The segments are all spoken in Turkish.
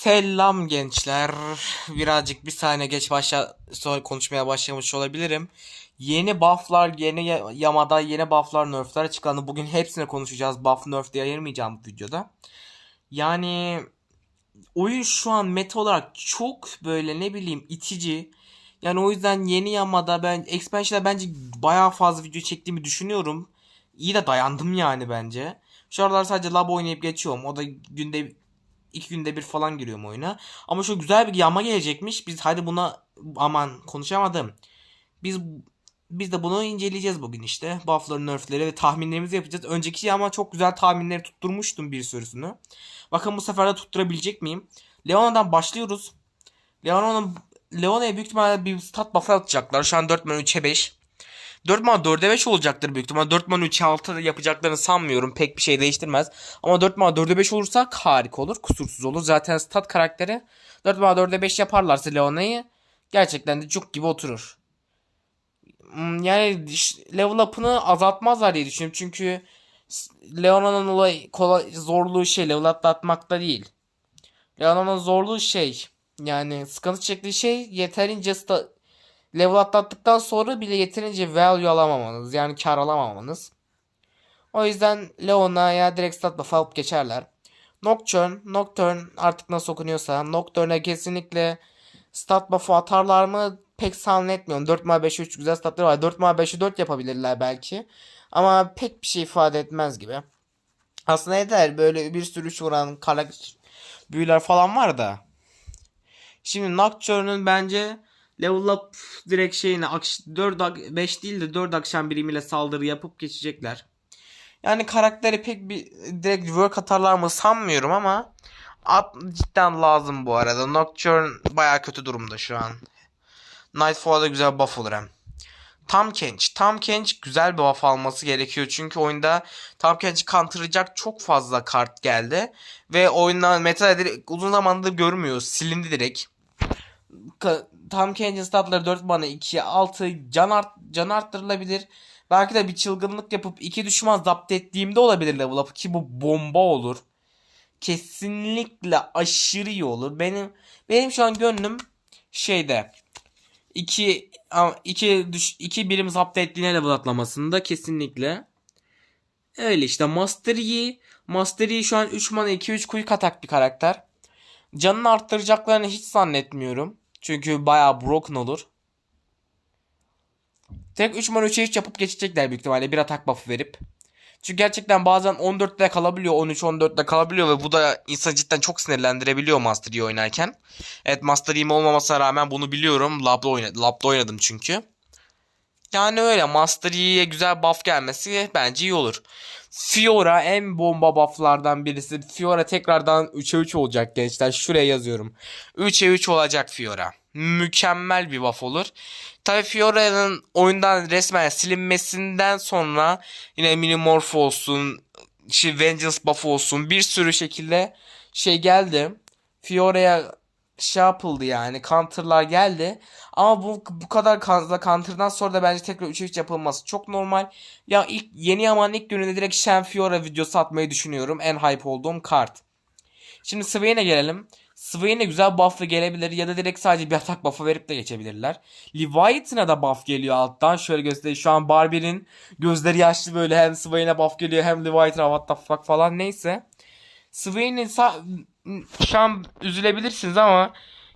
Selam gençler. Birazcık bir saniye geç başla sonra konuşmaya başlamış olabilirim. Yeni bufflar, yeni ya- yamada yeni bufflar, nerfler açıklandı. Bugün hepsine konuşacağız. Buff nerf diye ayırmayacağım bu videoda. Yani oyun şu an meta olarak çok böyle ne bileyim itici. Yani o yüzden yeni yamada ben expansion'da bence bayağı fazla video çektiğimi düşünüyorum. İyi de dayandım yani bence. Şu aralar sadece lab oynayıp geçiyorum. O da günde iki günde bir falan giriyorum oyuna. Ama şu güzel bir yama gelecekmiş. Biz hadi buna aman konuşamadım. Biz biz de bunu inceleyeceğiz bugün işte. Buff'ları, nerf'leri ve tahminlerimizi yapacağız. Önceki yama çok güzel tahminleri tutturmuştum bir sürüsünü. Bakın bu sefer de tutturabilecek miyim? Leona'dan başlıyoruz. Leona'nın Leona'ya büyük ihtimalle bir stat buff'ı atacaklar. Şu an 4 man 3'e 5. 4 man 4'e 5 olacaktır büyük ihtimalle. 4 man 3'e 6 yapacaklarını sanmıyorum. Pek bir şey değiştirmez. Ama 4 man 4'e 5 olursak harika olur. Kusursuz olur. Zaten stat karakteri 4 man 4'e 5 yaparlarsa Leona'yı gerçekten de cuk gibi oturur. Hmm, Yani level up'ını azaltmazlar diye düşünüyorum. Çünkü Leona'nın olay kolay zorluğu şey level atlatmakta değil. Leona'nın zorluğu şey yani sıkıntı çektiği şey yeterince sta- level atlattıktan sonra bile yeterince value alamamanız yani kar alamamanız. O yüzden Leona'ya direkt stat buff alıp geçerler. Nocturne, Nocturne artık nasıl okunuyorsa Nocturne'e kesinlikle stat buff'u atarlar mı pek zannetmiyorum. 4x5'e 3 güzel statları var. 4x5'e 4 yapabilirler belki. Ama pek bir şey ifade etmez gibi. Aslında eder böyle bir sürü üç vuran kara büyüler falan var da. Şimdi Nocturne'un bence level up direkt şeyine 4 5 değil de 4 akşam birimiyle saldırı yapıp geçecekler. Yani karakteri pek bir direkt work atarlar mı sanmıyorum ama at, cidden lazım bu arada. Nocturne baya kötü durumda şu an. Nightfall'da güzel buff olur hem. Tam Kench. Tam Kench güzel bir buff alması gerekiyor. Çünkü oyunda Tam Kench'i counterlayacak çok fazla kart geldi. Ve oyundan meta uzun zamandır görmüyor. Silindi direkt. Tam Kench'in statları 4 bana 2 6 can, art, can arttırılabilir. Belki de bir çılgınlık yapıp iki düşman zapt ettiğimde olabilir level up ki bu bomba olur. Kesinlikle aşırı iyi olur. Benim benim şu an gönlüm şeyde 2 2 düş 2 birim zapt ettiğine level atlamasında kesinlikle. Öyle işte Master Yi Master Yi şu an 3 mana 2 3 quick atak bir karakter. Canını arttıracaklarını hiç zannetmiyorum. Çünkü bayağı broken olur. Tek 3 mana 3'e 3 yapıp geçecekler büyük ihtimalle bir atak buff'ı verip. Çünkü gerçekten bazen 14'te kalabiliyor, 13-14'te kalabiliyor ve bu da insanı cidden çok sinirlendirebiliyor Master Yi oynarken. Evet Master Yi'm olmamasına rağmen bunu biliyorum. Lab'da, oynadım, Lab'da oynadım çünkü. Yani öyle Master Yi'ye güzel buff gelmesi bence iyi olur. Fiora en bomba bufflardan birisi. Fiora tekrardan 3'e 3 olacak gençler. Şuraya yazıyorum. 3'e 3 olacak Fiora. Mükemmel bir buff olur. Tabii Fiora'nın oyundan resmen silinmesinden sonra yine Minimorph olsun, şey Vengeance buff olsun bir sürü şekilde şey geldi. Fiora'ya şey yapıldı yani counter'lar geldi. Ama bu bu kadar fazla counter'dan sonra da bence tekrar 3'e 3 yapılması çok normal. Ya ilk yeni yaman ilk gününde direkt Shen Fiora videosu atmayı düşünüyorum. En hype olduğum kart. Şimdi Swain'e gelelim. Swain'e güzel buff'ı gelebilir ya da direkt sadece bir atak buff'ı verip de geçebilirler. Leviathan'a da buff geliyor alttan. Şöyle göstereyim. Şu an Barbie'nin gözleri yaşlı böyle hem Swain'e buff geliyor hem Leviathan'a what the fuck falan neyse. Swain'in şu an üzülebilirsiniz ama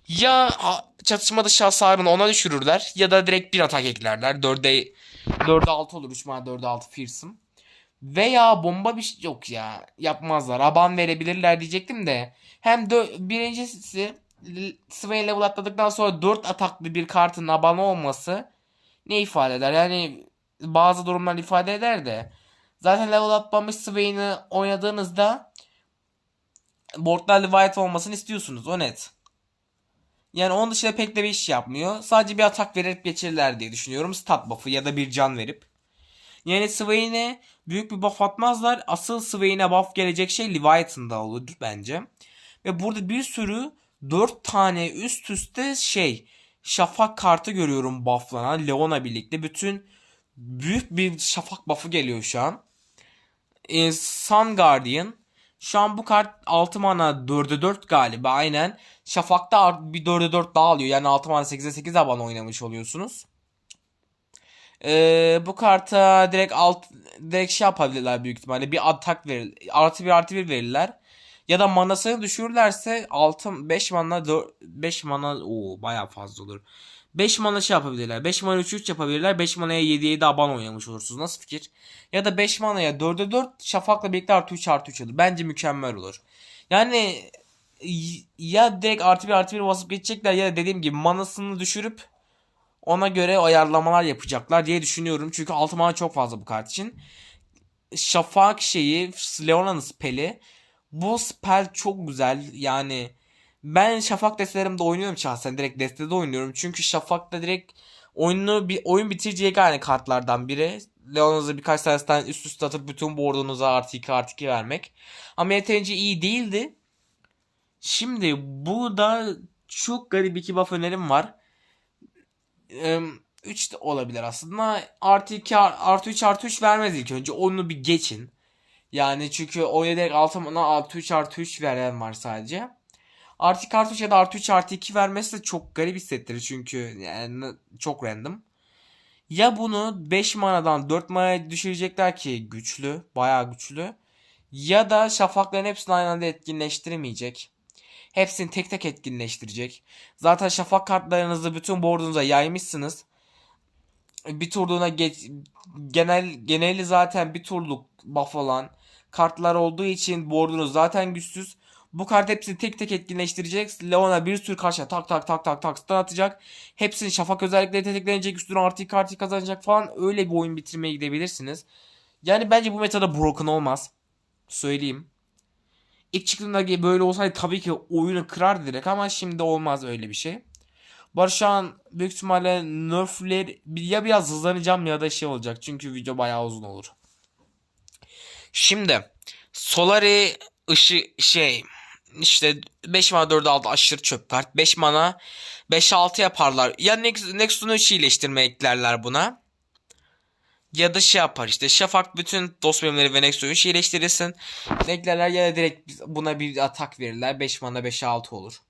ya a- çatışma dışı hasarını ona düşürürler ya da direkt bir atak eklerler. 4'e 4'e 6 olur 3 mana 4'e 6 fearsome. Veya bomba bir şey yok ya. Yapmazlar. Aban verebilirler diyecektim de. Hem dö- birincisi Swain level atladıktan sonra 4 ataklı bir kartın aban olması ne ifade eder? Yani bazı durumlar ifade eder de. Zaten level atlamış Swain'i oynadığınızda boardlar Leviathan olmasını istiyorsunuz. O net. Yani onun dışında pek de bir iş yapmıyor. Sadece bir atak verip geçirirler diye düşünüyorum. Stat buff'ı ya da bir can verip. Yani Swain'e büyük bir buff atmazlar. Asıl Swain'e buff gelecek şey Leviathan'da olur bence. Ve burada bir sürü 4 tane üst üste şey şafak kartı görüyorum bufflanan Leon'a birlikte. Bütün büyük bir şafak buff'ı geliyor şu an. Ee, Sun Guardian, Şu an bu kart 6 mana 4'e 4 galiba aynen. Şafak'ta bir 4'e 4 daha alıyor. Yani 6 mana 8'e 8 aban oynamış oluyorsunuz. Ee, bu karta direkt alt direkt şey yapabilirler büyük ihtimalle. Bir atak verir. Artı bir artı bir verirler. Ya da manasını düşürürlerse 6 5 mana 4 5 mana o bayağı fazla olur. 5 mana şey yapabilirler. 5 mana 3 3 yapabilirler. 5 manaya 7 7 aban oynamış olursunuz. Nasıl fikir? Ya da 5 manaya 4'e 4 şafakla birlikte artı 3 artı 3 olur. Bence mükemmel olur. Yani ya direkt artı bir artı bir basıp geçecekler ya da dediğim gibi manasını düşürüp ona göre ayarlamalar yapacaklar diye düşünüyorum. Çünkü 6 mana çok fazla bu kart için. Şafak şeyi Leona'nın spell'i bu spell çok güzel. Yani ben Şafak destelerimde oynuyorum şahsen. Direkt destede oynuyorum. Çünkü Şafak'ta direkt oyunu bir oyun bitireceği yani kartlardan biri. Leona'nızı birkaç tanesinden üst üste atıp bütün board'unuza artı 2 artı 2 vermek. Ama yeterince iyi değildi. Şimdi burada çok garip iki buff önerim var. 3 de olabilir aslında. Artı 2 artı 3 artı 3 vermez ilk önce. Onu bir geçin. Yani çünkü oyuna direkt altı mana artı 3 artı 3 veren var sadece. Artı 2 artı 3 ya da artı 3 artı 2 vermesi de çok garip hissettirir çünkü yani çok random. Ya bunu 5 manadan 4 manaya düşürecekler ki güçlü, bayağı güçlü. Ya da şafakların hepsini aynı anda etkinleştiremeyecek. Hepsini tek tek etkinleştirecek. Zaten şafak kartlarınızı bütün board'unuza yaymışsınız. Bir turluğuna geç, genel geneli zaten bir turluk buff olan kartlar olduğu için board'unuz zaten güçsüz. Bu kart hepsini tek tek etkinleştirecek. Leona bir sürü karşıya tak tak tak tak tak stun atacak. Hepsinin şafak özellikleri tetiklenecek. Üstüne artı iki artı kazanacak falan. Öyle bir oyun bitirmeye gidebilirsiniz. Yani bence bu metada broken olmaz. Söyleyeyim. İlk çıktığında böyle olsaydı tabii ki oyunu kırar direkt ama şimdi olmaz öyle bir şey. Barış şu an büyük ihtimalle nerfler ya biraz hızlanacağım ya da şey olacak. Çünkü video bayağı uzun olur. Şimdi Solari ışı şey işte 5 mana 4 6 aşırı çöp kart. 5 mana 5 6 yaparlar. Ya Nex Nexus'un 3 iyileştirme eklerler buna. Ya da şey yapar işte Şafak bütün dost bölümleri ve Nexus'u 3 iyileştirirsin. Eklerler ya da direkt buna bir atak verirler. 5 mana 5 6 olur.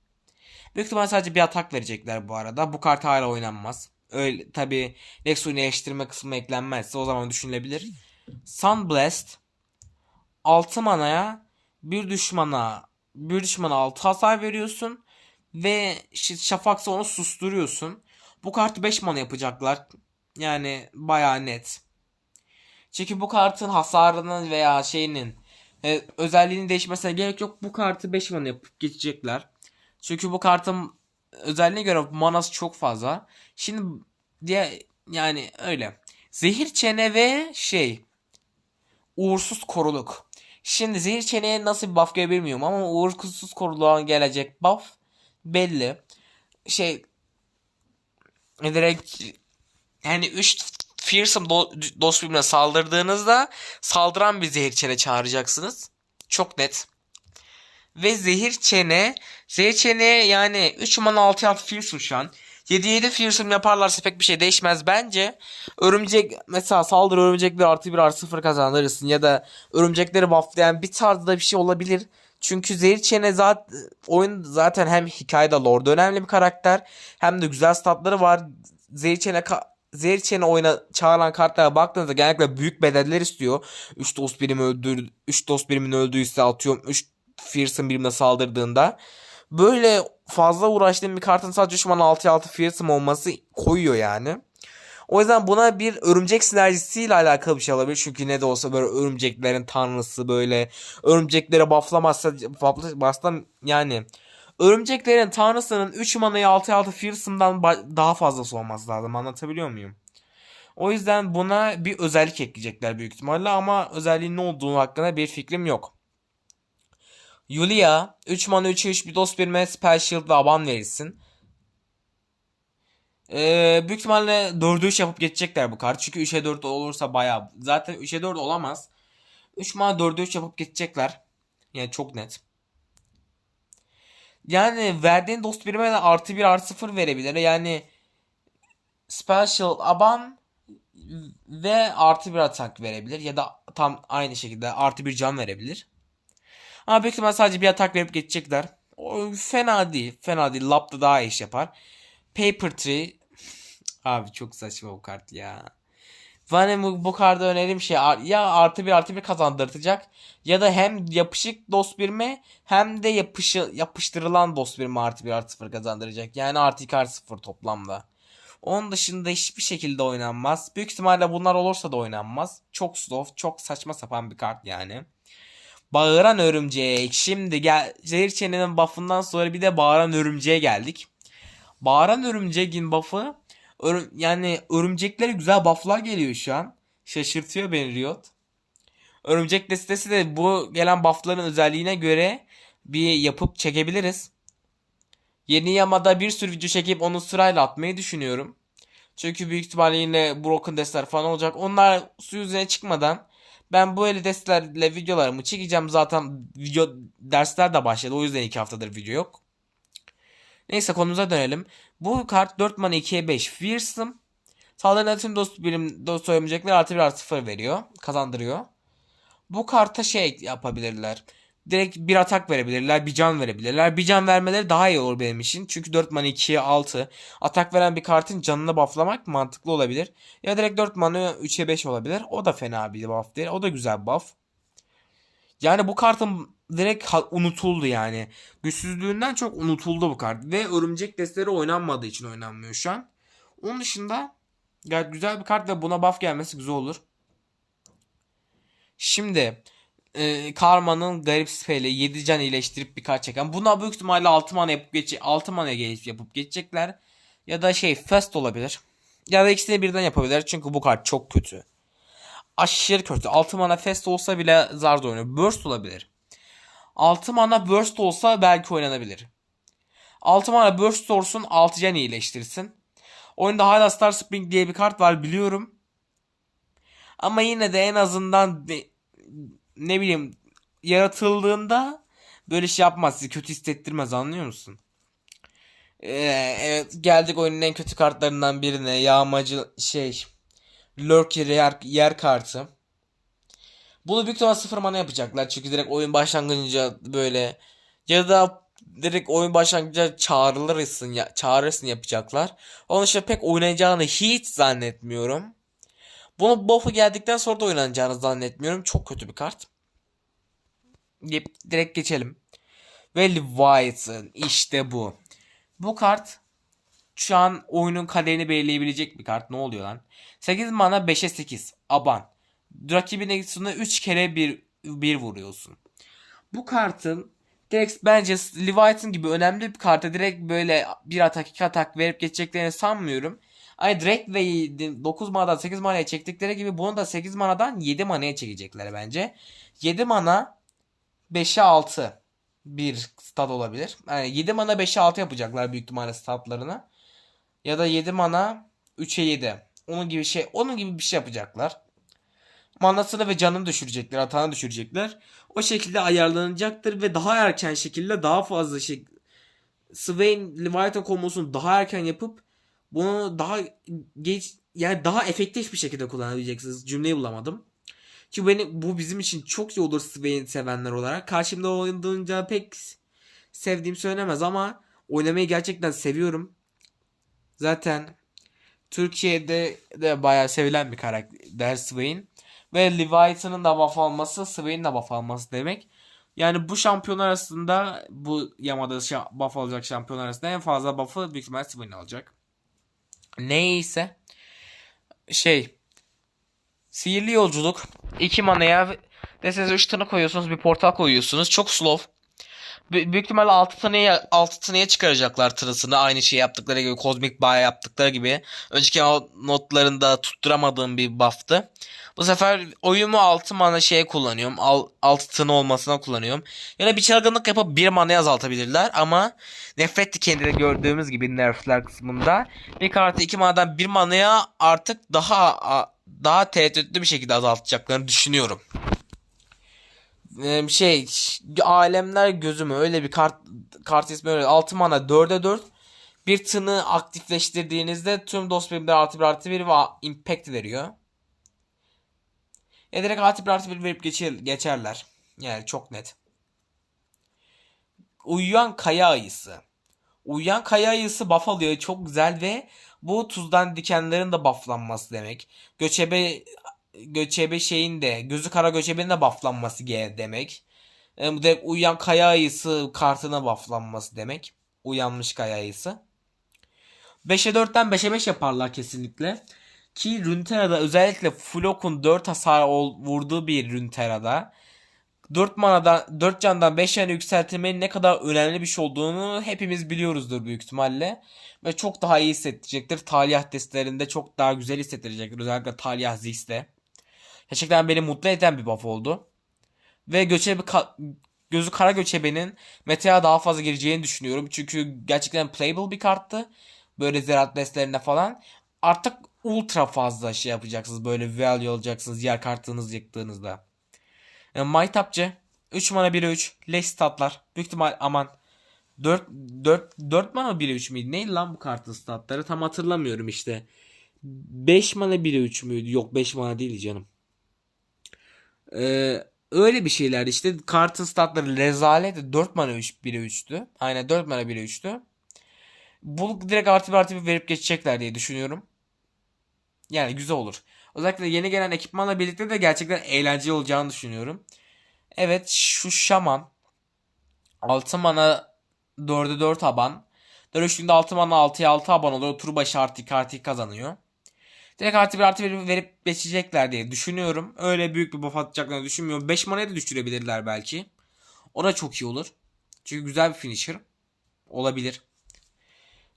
Büyük ihtimalle sadece bir atak verecekler bu arada. Bu kart hala oynanmaz. Öyle tabi Nexus'u iyileştirme kısmı eklenmezse o zaman düşünülebilir. Sunblast 6 manaya bir düşmana bir düşmana 6 hasar veriyorsun ve şafaksa onu susturuyorsun. Bu kartı 5 mana yapacaklar. Yani baya net. Çünkü bu kartın hasarının veya şeyinin e, özelliğinin değişmesine gerek yok. Bu kartı 5 mana yapıp geçecekler. Çünkü bu kartın özelliğine göre manası çok fazla. Şimdi diye yani öyle. Zehir çene ve şey uğursuz koruluk. Şimdi zehir çeneye nasıl bir buff gelebilir bilmiyorum ama uğursuz koruluğa gelecek buff belli. Şey direkt yani 3 fearsome do dost birbirine saldırdığınızda saldıran bir zehir çene çağıracaksınız. Çok net. Ve zehir çene zehir çene yani 3 mana 6 6 fearsome şu an. 7-7 fearsome yaparlarsa pek bir şey değişmez bence. Örümcek mesela saldırı örümcekleri artı 1 artı 0 kazandırırsın ya da örümcekleri bufflayan bir tarzda bir şey olabilir. Çünkü Zehir Çene zaten oyun zaten hem hikayede Lord önemli bir karakter hem de güzel statları var. Zehir Çene Zehir Çene oyuna çağıran kartlara baktığınızda genellikle büyük bedeller istiyor. 3 dost birimi öldür 3 dost birimin öldüyse atıyorum 3 Fearsome birimine saldırdığında böyle fazla uğraştığım bir kartın sadece şu an 6 6 fearsome olması koyuyor yani. O yüzden buna bir örümcek sinerjisiyle alakalı bir şey olabilir. Çünkü ne de olsa böyle örümceklerin tanrısı böyle örümceklere bufflamazsa bufflasam yani örümceklerin tanrısının 3 manayı 6 6 fearsome'dan daha fazlası olması lazım. Anlatabiliyor muyum? O yüzden buna bir özellik ekleyecekler büyük ihtimalle ama özelliğin ne olduğunu hakkında bir fikrim yok. Yulia 3 mana 3'e 3 bir dost birime spell shield ve aban verirsin. Ee, büyük ihtimalle 4'e 3 yapıp geçecekler bu kart. Çünkü 3'e 4 olursa bayağı. Zaten 3'e 4 olamaz. 3 mana 4'e 3 yapıp geçecekler. Yani çok net. Yani verdiğin dost birime de artı 1 artı 0 verebilir. Yani special aban ve artı bir atak verebilir. Ya da tam aynı şekilde artı bir can verebilir. Ama büyük ihtimal sadece bir atak verip geçecekler. O fena değil. Fena değil. Lapta daha iş yapar. Paper Tree. Abi çok saçma bu kart ya. Benim bu, kartı önerim şey ya artı bir artı bir kazandırtacak ya da hem yapışık dost birime hem de yapışı, yapıştırılan dost birime artı bir artı sıfır kazandıracak. Yani artı iki artı sıfır toplamda. Onun dışında hiçbir şekilde oynanmaz. Büyük ihtimalle bunlar olursa da oynanmaz. Çok slow, çok saçma sapan bir kart yani. Bağıran örümcek. Şimdi gel zehir çenenin buff'ından sonra bir de bağıran örümceğe geldik. Bağıran örümceğin buff'ı örüm, yani örümceklere güzel buff'lar geliyor şu an. Şaşırtıyor beni Riot. Örümcek listesi de bu gelen buff'ların özelliğine göre bir yapıp çekebiliriz. Yeni yamada bir sürü video çekip onu sırayla atmayı düşünüyorum. Çünkü büyük ihtimalle yine Broken Destler falan olacak. Onlar su yüzüne çıkmadan ben bu eli destlerle videolarımı çekeceğim. Zaten video dersler de başladı. O yüzden 2 haftadır video yok. Neyse konumuza dönelim. Bu kart 4 mana 2'ye 5 Fearsome. Saldırıda tüm dost birim dost oyuncaklar artı 1 artı 0 veriyor. Kazandırıyor. Bu karta şey yapabilirler. Direkt bir atak verebilirler. Bir can verebilirler. Bir can vermeleri daha iyi olur benim için. Çünkü 4 mana 2'ye 6. Atak veren bir kartın canını bufflamak mantıklı olabilir. Ya direkt 4 mana 3'e 5 olabilir. O da fena bir buff değil. O da güzel bir buff. Yani bu kartın direkt unutuldu yani. Güçsüzlüğünden çok unutuldu bu kart. Ve örümcek destleri oynanmadığı için oynanmıyor şu an. Onun dışında gayet güzel bir kart ve buna buff gelmesi güzel olur. Şimdi e, Karma'nın garip speli 7 can iyileştirip bir kart çeken. Buna büyük ihtimalle 6 mana yapıp geç 6 mana yapıp geçecekler. Ya da şey fast olabilir. Ya da ikisini birden yapabilir. Çünkü bu kart çok kötü. Aşırı kötü. 6 mana fast olsa bile zar da oynuyor. Burst olabilir. 6 mana burst olsa belki oynanabilir. 6 mana burst olsun 6 can iyileştirsin. Oyunda hala Star Spring diye bir kart var biliyorum. Ama yine de en azından ne bileyim yaratıldığında böyle şey yapmaz. Sizi kötü hissettirmez anlıyor musun? Ee, evet geldik oyunun en kötü kartlarından birine. Yağmacı şey Lurker yer, yer kartı. Bunu büyük ihtimal sıfır mana yapacaklar. Çünkü direkt oyun başlangıcında böyle ya da direkt oyun başlangıcında çağrılırsın ya çağırırsın yapacaklar. Onun için pek oynayacağını hiç zannetmiyorum. Bunu buff'u geldikten sonra da oynanacağını zannetmiyorum. Çok kötü bir kart. Direkt geçelim. Ve Leviathan işte bu. Bu kart şu an oyunun kaderini belirleyebilecek bir kart. Ne oluyor lan? 8 mana 5'e 8. Aban. Rakibin eksisine 3 kere bir, bir vuruyorsun. Bu kartın direkt bence Leviathan gibi önemli bir karta direkt böyle bir atak iki atak verip geçeceklerini sanmıyorum. Ay direkt ve 9 manadan 8 manaya çektikleri gibi bunu da 8 manadan 7 manaya çekecekler bence. 7 mana 5'e 6 bir stat olabilir. Yani 7 mana 5'e 6 yapacaklar büyük ihtimalle statlarını. Ya da 7 mana 3'e 7. Onun gibi şey, onun gibi bir şey yapacaklar. Manasını ve canını düşürecekler, atağını düşürecekler. O şekilde ayarlanacaktır ve daha erken şekilde daha fazla şey Swain Leviathan kombosunu daha erken yapıp bunu daha geç yani daha efektif bir şekilde kullanabileceksiniz. Cümleyi bulamadım. Ki beni bu bizim için çok iyi olur Swain sevenler olarak. Karşımda oynayınca pek sevdiğim söylemez ama oynamayı gerçekten seviyorum. Zaten Türkiye'de de bayağı sevilen bir karakter Swain. Ve Leviathan'ın da buff alması Swain'in de buff alması demek. Yani bu şampiyon arasında bu Yamada buff alacak şampiyon arasında en fazla buff'ı büyük ihtimalle Swain alacak. Neyse. Şey. Sihirli yolculuk. 2 manaya deseniz 3 tane koyuyorsunuz bir portal koyuyorsunuz. Çok slow. Büyük ihtimalle 6 taneye 6 taneye çıkaracaklar tırısını. Aynı şey yaptıkları gibi Cosmic Buy yaptıkları gibi. Önceki o notlarında tutturamadığım bir buff'tı. Bu sefer oyumu 6 mana şeye kullanıyorum. Al, 6 tını olmasına kullanıyorum. Yani bir çılgınlık yapıp 1 manaya azaltabilirler ama nefret dikende gördüğümüz gibi nerfler kısmında bir kartı 2 manadan 1 manaya artık daha daha tereddütlü bir şekilde azaltacaklarını düşünüyorum. Ee, şey alemler gözümü öyle bir kart kart ismi öyle 6 mana 4'e 4 bir tını aktifleştirdiğinizde tüm dost birimler artı bir artı bir ve impact veriyor. Ya direkt artı bir artı bir verip geçer, geçerler. Yani çok net. uyuyan kaya ayısı. Uyuyan kaya ayısı buff alıyor. Çok güzel ve bu tuzdan dikenlerin de bufflanması demek. Göçebe göçebe şeyin de gözü kara göçebenin de bufflanması demek. E, bu direkt uyuyan kaya ayısı kartına bufflanması demek. Uyanmış kaya ayısı. 5'e 4'ten 5'e 5 yaparlar kesinlikle. Ki Runeterra'da özellikle Flock'un 4 hasar vurduğu bir Runeterra'da 4 manadan 4 candan 5 yana yükseltilmenin ne kadar önemli bir şey olduğunu hepimiz biliyoruzdur büyük ihtimalle. Ve çok daha iyi hissettirecektir. Taliyah testlerinde çok daha güzel hissettirecektir. Özellikle Taliyah Zix'te. Gerçekten beni mutlu eden bir buff oldu. Ve göçebe ka- gözü kara göçebenin meta'ya daha fazla gireceğini düşünüyorum. Çünkü gerçekten playable bir karttı. Böyle ziraat destlerinde falan. Artık ultra fazla şey yapacaksınız. Böyle value alacaksınız diğer kartınızı yıktığınızda. E, Maytapçı 3 mana 1'e 3 leş statlar. Büyük ihtimal aman 4 4 4 mana 1'e 3 müydü? Neydi lan bu kartın statları? Tam hatırlamıyorum işte. 5 mana 1'e 3 müydü? Yok 5 mana değil canım. Ee, öyle bir şeyler işte. Kartın statları rezalet. 4 mana 3 1'e 3'tü. Aynen 4 mana 1'e 3'tü. Bu direkt artı bir artı bir verip geçecekler diye düşünüyorum. Yani güzel olur. Özellikle yeni gelen ekipmanla birlikte de gerçekten eğlenceli olacağını düşünüyorum. Evet şu şaman 6 mana 4'e 4 aban. Dönüştüğünde 6 mana 6'ya 6 aban oluyor. Tur başı artı 2 artı 2 kazanıyor. Direkt artı bir artı bir verip geçecekler diye düşünüyorum. Öyle büyük bir buff atacaklarını düşünmüyorum. 5 manaya da düşürebilirler belki. O da çok iyi olur. Çünkü güzel bir finisher. Olabilir.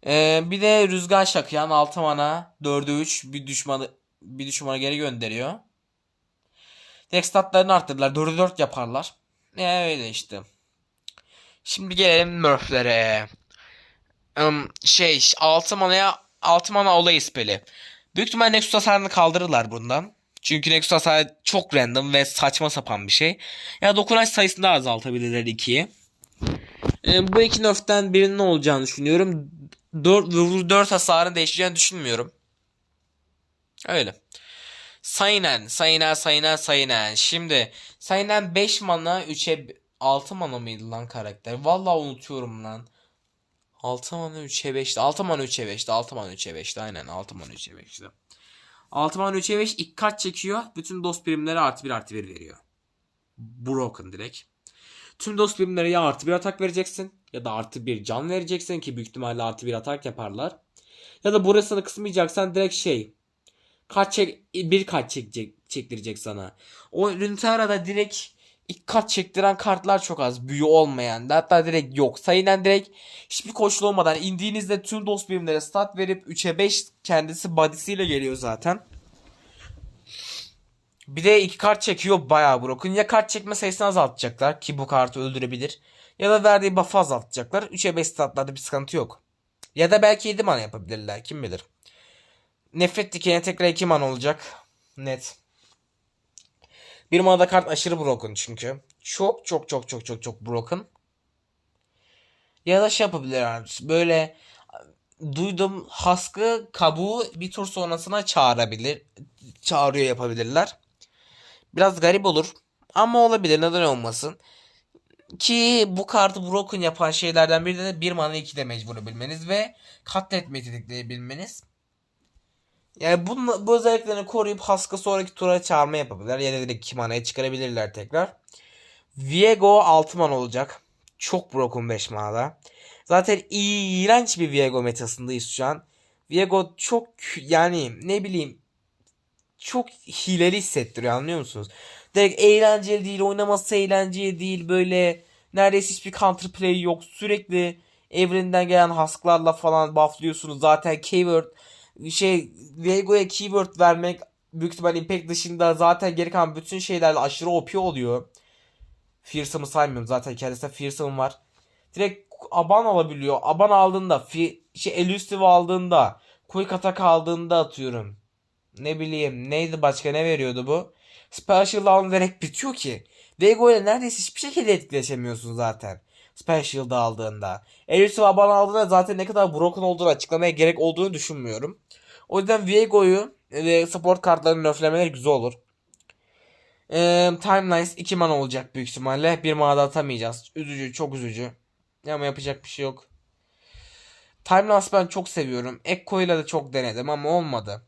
Ee, bir de rüzgar şakıyan 6 mana 4'e 3 bir düşmanı bir düşmanı geri gönderiyor. Direkt statlarını arttırdılar. 4'e 4 yaparlar. Ya öyle işte. Şimdi gelelim Murph'lere. Im, şey 6 manaya 6 mana olayı speli. Büyük ihtimal Nexus hasarını kaldırırlar bundan. Çünkü Nexus hasarı çok random ve saçma sapan bir şey. Ya dokunaç sayısını da azaltabilirler 2'ye. Ee, bu iki nerf'ten birinin olacağını düşünüyorum. 4, 4 hasarını değişeceğini düşünmüyorum. Öyle. Sayınen, sayınen, sayınen, sayınen. Şimdi sayınen 5 mana 3'e 6 mana mıydı lan karakter? Vallahi unutuyorum lan. 6 mana 3'e 5'ti. 6 mana 3'e 5'ti. 6 mana 3'e 5'ti. Aynen 6 mana 3'e 5'ti. 6 mana 3'e 5 ilk kart çekiyor. Bütün dost birimleri artı 1 artı 1 veriyor. Broken direkt. Tüm dost birimlere ya artı 1 atak vereceksin ya da artı 1 can vereceksin ki büyük ihtimalle artı 1 atak yaparlar. Ya da burasını kısmayacaksan direkt şey kart çek bir kart çekecek çektirecek sana. O Runeterra'da direkt ilk kart çektiren kartlar çok az. Büyü olmayan. Hatta direkt yok. Sayılan direkt hiçbir koşul olmadan indiğinizde tüm dost birimlere stat verip 3'e 5 kendisi body'siyle geliyor zaten. Bir de iki kart çekiyor bayağı broken. Ya kart çekme sayısını azaltacaklar ki bu kartı öldürebilir. Ya da verdiği buff'ı azaltacaklar. 3'e 5 statlarda bir sıkıntı yok. Ya da belki 7 mana yapabilirler kim bilir. Nefret dikene tekrar 2 mana olacak. Net. Bir manada kart aşırı broken çünkü. Çok çok çok çok çok çok broken. Ya da şey yapabilirler. Böyle duydum haskı kabuğu bir tur sonrasına çağırabilir. Çağırıyor yapabilirler. Biraz garip olur. Ama olabilir neden olmasın. Ki bu kartı broken yapan şeylerden biri de 1 mana 2 damage vurabilmeniz ve katletmeyi tetikleyebilmeniz. Yani bu, bu özelliklerini koruyup Hask'ı sonraki tura çağırma yapabilirler. Ya da direkt 2 manaya çıkarabilirler tekrar. Viego 6 mana olacak. Çok broken 5 manada. Zaten iğrenç bir Viego metasındayız şu an. Viego çok yani ne bileyim çok hileli hissettiriyor anlıyor musunuz? Direkt eğlenceli değil, oynaması eğlenceli değil böyle neredeyse hiçbir counterplay yok. Sürekli evreninden gelen hasklarla falan bufflıyorsunuz. Zaten keyword şey Viego'ya keyword vermek büyük ihtimal impact dışında zaten geri kalan bütün şeylerle aşırı OP oluyor. Fearsom'ı saymıyorum zaten kendisinde Fearsome var. Direkt aban alabiliyor. Aban aldığında fi, şey elusive aldığında quick attack aldığında atıyorum. Ne bileyim neydi başka ne veriyordu bu? Special alın direkt bitiyor ki. Vego ile neredeyse hiçbir şekilde etkileşemiyorsun zaten. Special'da aldığında. Elusive aban aldığında zaten ne kadar broken olduğunu açıklamaya gerek olduğunu düşünmüyorum. O yüzden Viego'yu ve support kartlarını nerflemeleri güzel olur. Ee, Timelines 2 mana olacak büyük ihtimalle. Bir mana atamayacağız. Üzücü, çok üzücü. Ama yapacak bir şey yok. Timeless ben çok seviyorum. Ekko ile de çok denedim ama olmadı.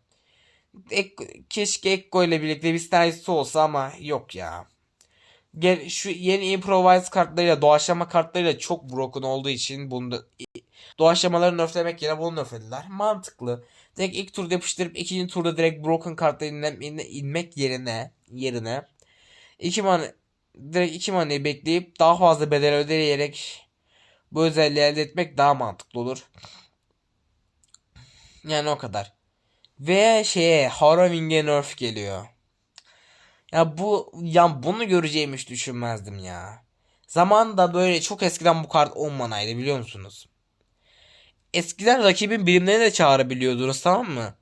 Ek, keşke Ekko ile birlikte bir sinerjisi olsa ama yok ya. Şu yeni improvise kartlarıyla doğaçlama kartlarıyla çok broken olduğu için bunu da, doğaçlamaları nerflemek yerine bunu nerflediler. Mantıklı. Direkt ilk turda yapıştırıp ikinci turda direkt broken kartları inle- inle- inmek yerine yerine iki man direkt iki manayı bekleyip daha fazla bedel ödeyerek bu özelliği elde etmek daha mantıklı olur. Yani o kadar. Ve şeye Harrowing'e nerf geliyor. Ya bu ya bunu göreceğimi hiç düşünmezdim ya. Zamanında böyle çok eskiden bu kart 10 manaydı biliyor musunuz? Eskiden rakibin birimlerini de çağırabiliyordunuz tamam mı?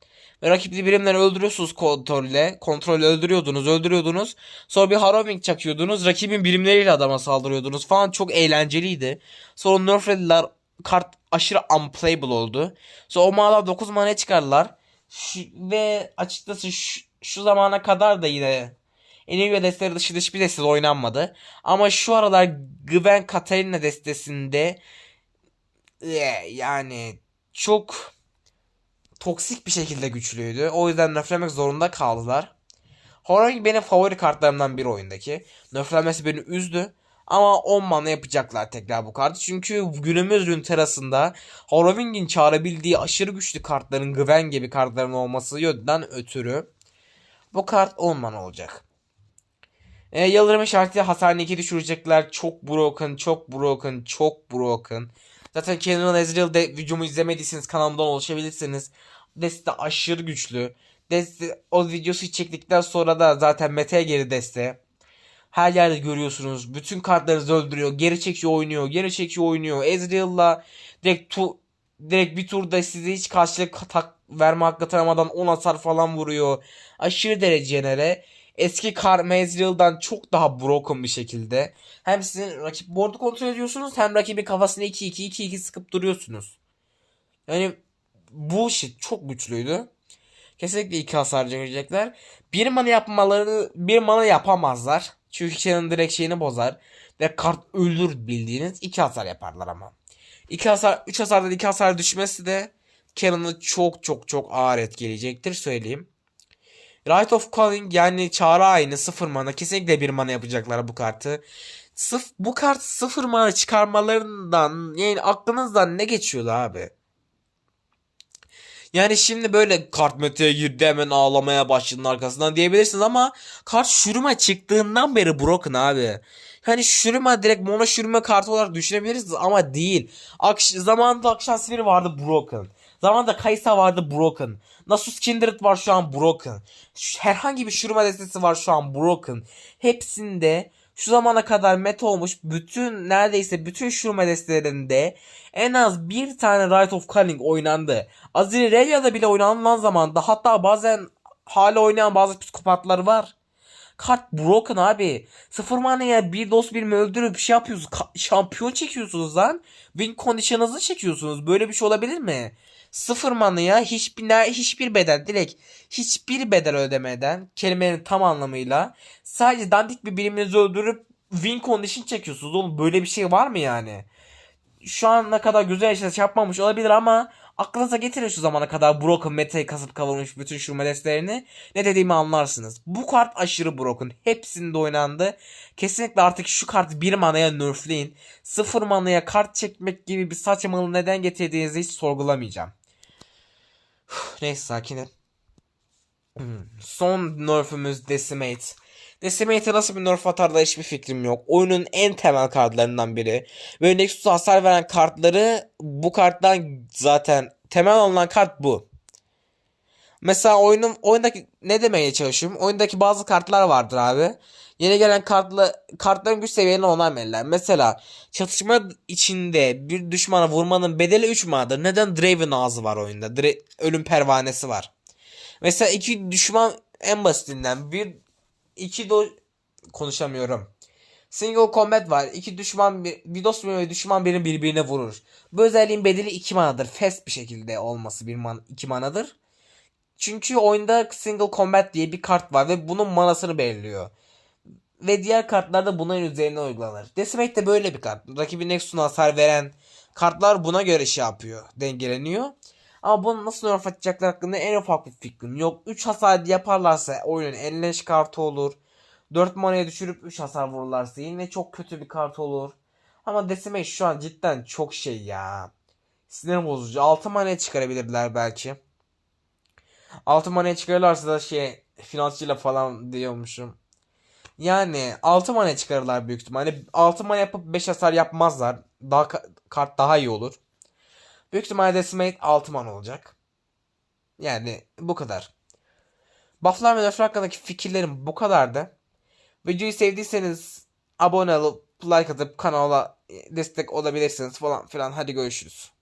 Ve rakipli birimleri öldürüyorsunuz kontrolle. Kontrolle öldürüyordunuz, öldürüyordunuz. Sonra bir Harrowing çakıyordunuz. Rakibin birimleriyle adama saldırıyordunuz falan. Çok eğlenceliydi. Sonra nerflediler. Kart aşırı unplayable oldu. Sonra o mağala 9 mana çıkardılar. Şu- ve açıkçası şu, şu zamana kadar da yine Enigma desteleri dışı hiçbir deste oynanmadı. Ama şu aralar Gwen Katarina destesinde eh, yani çok toksik bir şekilde güçlüydü. O yüzden nerflemek zorunda kaldılar. Horror benim favori kartlarımdan biri oyundaki. Nerflenmesi beni üzdü. Ama 10 mana yapacaklar tekrar bu kartı. Çünkü günümüz Runeterra'sında Horrowing'in çağırabildiği aşırı güçlü kartların Gwen gibi kartların olması yönden ötürü bu kart 10 mana olacak. E, Yıldırım işaretiyle hasarını 2 düşürecekler. Çok broken, çok broken, çok broken. Zaten Kenan Ezreal de videomu izlemediyseniz kanalımdan ulaşabilirsiniz. Deste aşırı güçlü. Deste o videosu çektikten sonra da zaten meta'ya geri deste. Her yerde görüyorsunuz. Bütün kartlarınızı öldürüyor. Geri çekiyor oynuyor. Geri çekiyor oynuyor. Ezreal'la direkt tu direkt bir turda size hiç karşılık tak verme hakkı tanımadan 10 hasar falan vuruyor. Aşırı derece yenere. Eski Karma Ezreal'dan çok daha broken bir şekilde. Hem sizin rakip board'u kontrol ediyorsunuz hem rakibin kafasına 2-2-2-2 sıkıp duruyorsunuz. Yani bu shit çok güçlüydü. Kesinlikle iki hasar verecekler. Bir mana yapmaları bir mana yapamazlar. Çünkü Kenan direkt şeyini bozar. Ve kart öldür bildiğiniz iki hasar yaparlar ama. İki hasar, üç hasardan iki hasar düşmesi de Kenan'ı çok çok çok ağır etkileyecektir söyleyeyim. Right of Calling yani çağrı aynı sıfır mana. Kesinlikle bir mana yapacaklar bu kartı. Sıf bu kart sıfır mana çıkarmalarından yani aklınızdan ne geçiyordu abi? Yani şimdi böyle kart meta'ya girdi hemen ağlamaya başladın arkasından diyebilirsiniz ama kart Shurima çıktığından beri broken abi. Hani Shurima direkt mono Shurima kartı olarak düşünebilirsiniz ama değil. Akş zamanında Akşam Sivri vardı broken. Zamanında Kaysa vardı broken. Nasus Kindred var şu an broken. Herhangi bir Shurima destesi var şu an broken. Hepsinde şu zamana kadar meta olmuş bütün neredeyse bütün Shurima destelerinde en az bir tane Right of Calling oynandı. Azir Relia'da bile oynanılan zamanda hatta bazen hala oynayan bazı psikopatlar var. Kart broken abi. Sıfır manaya bir dost birimi öldürüp bir şey yapıyorsunuz. Ka- şampiyon çekiyorsunuz lan. Win condition'ınızı çekiyorsunuz. Böyle bir şey olabilir mi? Sıfır manaya hiçbir, hiçbir bedel direkt hiçbir bedel ödemeden kelimenin tam anlamıyla sadece dandik bir biriminizi öldürüp win condition çekiyorsunuz. Oğlum böyle bir şey var mı yani? Şu ana kadar güzel işler yapmamış olabilir ama aklınıza getirin şu zamana kadar broken meta'yı kasıp kavurmuş bütün şu destelerini. Ne dediğimi anlarsınız. Bu kart aşırı broken. Hepsinde oynandı. Kesinlikle artık şu kartı bir manaya nerfleyin. Sıfır manaya kart çekmek gibi bir saçmalığı neden getirdiğinizi hiç sorgulamayacağım. Neyse sakinim. Hmm, Son nerfümüz Decimate. Decimate'e nasıl bir nerf atar da hiçbir fikrim yok. Oyunun en temel kartlarından biri. Ve Nexus'a hasar veren kartları bu karttan zaten temel olan kart bu. Mesela oyunun oyundaki ne demeye çalışıyorum? Oyundaki bazı kartlar vardır abi. Yeni gelen kartla kartların güç seviyelerini onay verirler. Mesela çatışma içinde bir düşmana vurmanın bedeli 3 manadır. Neden Draven ağzı var oyunda? Dra- ölüm pervanesi var. Mesela iki düşman en basitinden bir iki do konuşamıyorum. Single combat var. İki düşman bir, bir dost ve düşman birini birbirine vurur. Bu özelliğin bedeli 2 manadır. Fast bir şekilde olması bir man 2 manadır. Çünkü oyunda single combat diye bir kart var ve bunun manasını belirliyor. Ve diğer kartlar da bunların üzerine uygulanır. Decimate de böyle bir kart. Rakibin Nexus'una hasar veren kartlar buna göre şey yapıyor. Dengeleniyor. Ama bunu nasıl nerf atacaklar hakkında en ufak bir fikrim yok. 3 hasar yaparlarsa oyunun en leş kartı olur. 4 manaya düşürüp 3 hasar vururlarsa yine çok kötü bir kart olur. Ama Decimate şu an cidden çok şey ya. Sinir bozucu. 6 manaya çıkarabilirler belki. 6 manaya çıkarırlarsa da şey finansçıyla falan diyormuşum. Yani 6 mana çıkarırlar büyük ihtimalle. 6 mana yapıp 5 hasar yapmazlar. Daha ka- kart daha iyi olur. Büyük ihtimalle Decimate 6 mana olacak. Yani bu kadar. Bufflar ve nerfler hakkındaki fikirlerim bu kadardı. Videoyu sevdiyseniz abone olup like atıp kanala destek olabilirsiniz falan filan. Hadi görüşürüz.